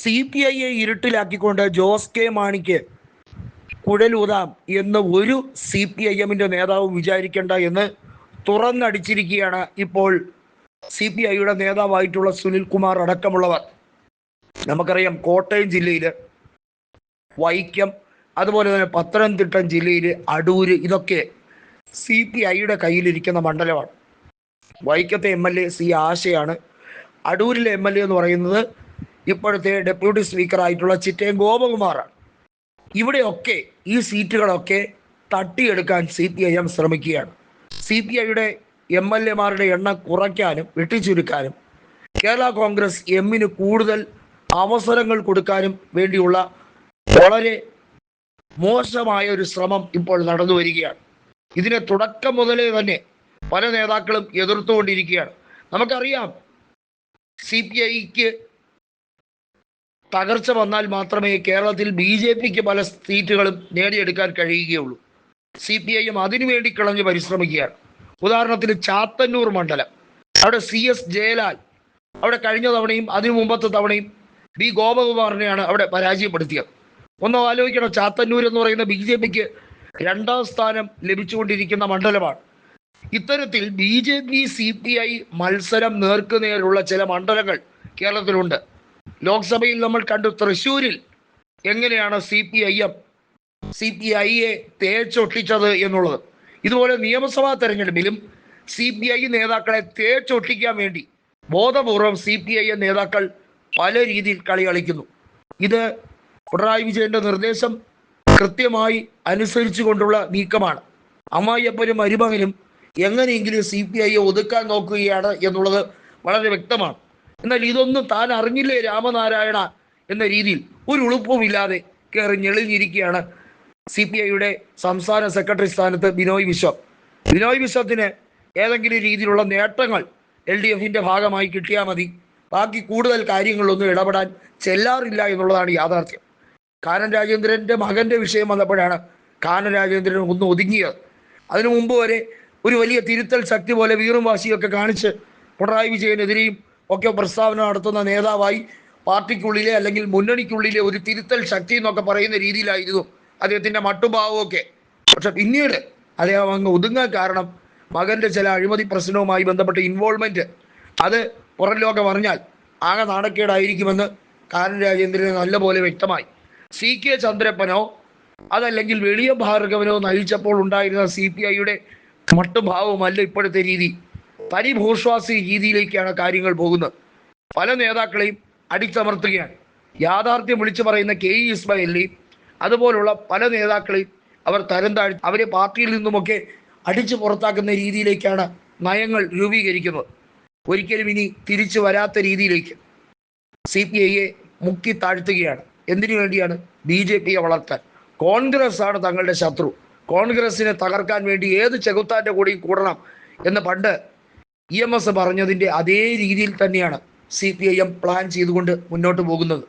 C P ഐയെ ഇരുട്ടിലാക്കിക്കൊണ്ട് Jose K മാണിക്ക് കുഴലൂതാം എന്ന് ഒരു സി പി ഐ എമ്മിന്റെ നേതാവും വിചാരിക്കേണ്ട എന്ന് തുറന്നടിച്ചിരിക്കുകയാണ് ഇപ്പോൾ സി പി ഐയുടെ നേതാവായിട്ടുള്ള സുനിൽ കുമാർ അടക്കമുള്ളവർ. നമുക്കറിയാം കോട്ടയം ജില്ലയിൽ വൈക്കം അതുപോലെ തന്നെ പത്തനംതിട്ട ജില്ലയിൽ അടൂര് ഇതൊക്കെ സി പി ഐയുടെ കയ്യിലിരിക്കുന്ന മണ്ഡലമാണ്. വൈക്കത്തെ എം എൽ എ സി ആശയാണ്. അടൂരിലെ എം എൽ എ എന്ന് പറയുന്നത് ഇപ്പോഴത്തെ ഡെപ്യൂട്ടി സ്പീക്കർ ആയിട്ടുള്ള ചിറ്റയം ഗോപകുമാറാണ്. ഇവിടെയൊക്കെ ഈ സീറ്റുകളൊക്കെ തട്ടിയെടുക്കാൻ സി പി ഐ എം ശ്രമിക്കുകയാണ്. സി പി ഐയുടെ എം എൽ എമാരുടെ എണ്ണം കുറയ്ക്കാനും വെട്ടിച്ചുരുക്കാനും കേരള കോൺഗ്രസ് എമ്മിന് കൂടുതൽ അവസരങ്ങൾ കൊടുക്കാനും വേണ്ടിയുള്ള വളരെ മോശമായ ഒരു ശ്രമം ഇപ്പോൾ നടന്നു വരികയാണ്. ഇതിനെ തുടക്കം മുതലേ തന്നെ പല നേതാക്കളും എതിർത്തുകൊണ്ടിരിക്കുകയാണ്. നമുക്കറിയാം സി പി ഐക്ക് തകർച്ച വന്നാൽ മാത്രമേ കേരളത്തിൽ ബി ജെ പിക്ക് പല സീറ്റുകളും നേടിയെടുക്കാൻ കഴിയുകയുള്ളൂ. സി പി ഐ എം അതിനുവേണ്ടി കിളഞ്ഞ് പരിശ്രമിക്കുകയാണ്. ഉദാഹരണത്തിന് ചാത്തന്നൂർ മണ്ഡലം. അവിടെ സി എസ് ജയലാൽ അവിടെ കഴിഞ്ഞ തവണയും അതിനു മുമ്പത്തെ തവണയും ബി ഗോപകുമാറിനെയാണ് അവിടെ പരാജയപ്പെടുത്തിയത്. ഒന്ന് ആലോചിക്കണം ചാത്തന്നൂർ എന്ന് പറയുന്ന ബി ജെ പിക്ക് രണ്ടാം സ്ഥാനം ലഭിച്ചുകൊണ്ടിരിക്കുന്ന മണ്ഡലമാണ്. ഇത്തരത്തിൽ B J P C P I മത്സരം നേർക്കുനേരുള്ള ചില മണ്ഡലങ്ങൾ കേരളത്തിലുണ്ട്. ലോക്സഭയിൽ നമ്മൾ കണ്ടു തൃശ്ശൂരിൽ എങ്ങനെയാണ് C P I M C P ഐയെ തേച്ചൊട്ടിച്ചത് എന്നുള്ളത്. ഇതുപോലെ നിയമസഭാ തെരഞ്ഞെടുപ്പിലും സി പി ഐ നേതാക്കളെ തേച്ചൊട്ടിക്കാൻ വേണ്ടി ബോധപൂർവം സി പി ഐ എം നേതാക്കൾ പല രീതിയിൽ കളി കളിക്കുന്നു. ഇത് പിണറായി വിജയന്റെ നിർദ്ദേശം കൃത്യമായി അനുസരിച്ചു കൊണ്ടുള്ള നീക്കമാണ്. അമ്മായിയപ്പനും അരുമകനും എങ്ങനെയെങ്കിലും സി പി ഐയെ ഒതുക്കാൻ നോക്കുകയാണ് എന്നുള്ളത് വളരെ വ്യക്തമാണ്. എന്നാൽ ഇതൊന്നും താൻ അറിഞ്ഞില്ലേ രാമനാരായണ എന്ന രീതിയിൽ? ഒരു ഉളുപ്പുമില്ലാതെ കയറി ഞെളിഞ്ഞിരിക്കുകയാണ് സി പി ഐയുടെ സംസ്ഥാന സെക്രട്ടറി സ്ഥാനത്ത് ബിനോയ് വിശ്വം ബിനോയ് വിശ്വത്തിന് ഏതെങ്കിലും രീതിയിലുള്ള നേട്ടങ്ങൾ എൽ ഡി എഫിന്റെ ഭാഗമായി കിട്ടിയാൽ മതി. ബാക്കി കൂടുതൽ കാര്യങ്ങളിലൊന്നും ഇടപെടാൻ ചെല്ലാറില്ല എന്നുള്ളതാണ് യാഥാർത്ഥ്യം. കാനൻ രാജേന്ദ്രന്റെ മകന്റെ വിഷയം വന്നപ്പോഴാണ് കാനൻ രാജേന്ദ്രൻ ഒന്ന് ഒതുങ്ങിയത്. അതിനു മുമ്പ് വരെ ഒരു വലിയ തിരുത്തൽ ശക്തി പോലെ വീറും വാശിയൊക്കെ കാണിച്ച് പിണറായി വിജയനെതിരെയും ഒക്കെ പ്രസ്താവന നടത്തുന്ന നേതാവായി പാർട്ടിക്കുള്ളിലെ അല്ലെങ്കിൽ മുന്നണിക്കുള്ളിലെ ഒരു തിരുത്തൽ ശക്തി എന്നൊക്കെ പറയുന്ന രീതിയിലായിരുന്നു അദ്ദേഹത്തിന്റെ മട്ടുഭാവമൊക്കെ. പക്ഷെ പിന്നീട് അദ്ദേഹം അങ്ങ് ഒതുങ്ങാൻ കാരണം മകന്റെ ചില അഴിമതി പ്രശ്നവുമായി ബന്ധപ്പെട്ട ഇൻവോൾവ്മെന്റ് അത് പുറം ലോകം അറിഞ്ഞാൽ ആകെ നാണക്കേടായിരിക്കുമെന്ന് കാരൻ രാജേന്ദ്രന് നല്ലപോലെ വ്യക്തമായി. സി കെ ചന്ദ്രപ്പനോ അതല്ലെങ്കിൽ വെളിയ ഭാർഗവനോ നയിച്ചപ്പോൾ ഉണ്ടായിരുന്ന സി പി ഐയുടെ മട്ടുഭാവമല്ല ഇപ്പോഴത്തെ രീതി. പരിഭൂഷ്വാസി രീതിയിലേക്കാണ് കാര്യങ്ങൾ പോകുന്നത്. പല നേതാക്കളെയും അടിച്ചമർത്തുകയാണ്. യാഥാർത്ഥ്യം വിളിച്ചു പറയുന്ന കെ ഇ ഇസ്മായിലിനെയും അതുപോലുള്ള പല നേതാക്കളെയും അവർ തരം താഴ് അവരെ പാർട്ടിയിൽ നിന്നുമൊക്കെ അടിച്ചു പുറത്താക്കുന്ന രീതിയിലേക്കാണ് നയങ്ങൾ രൂപീകരിക്കുന്നത്. ഒരിക്കലും ഇനി തിരിച്ചു വരാത്ത രീതിയിലേക്ക് സി പി ഐയെ മുക്കി താഴ്ത്തുകയാണ്. എന്തിനു വേണ്ടിയാണ് ബി ജെ പിയെ വളർത്താൻ? കോൺഗ്രസ് ആണ് തങ്ങളുടെ ശത്രു. കോൺഗ്രസിനെ തകർക്കാൻ വേണ്ടി ഏത് ചെകുത്താന്റെ കൂടെയും കൂടണം എന്ന് പണ്ട് ഇ എം എസ് പറഞ്ഞതിന്റെ അതേ രീതിയിൽ തന്നെയാണ് C P I M plan ചെയ്തുകൊണ്ട് മുന്നോട്ട് പോകുന്നത്.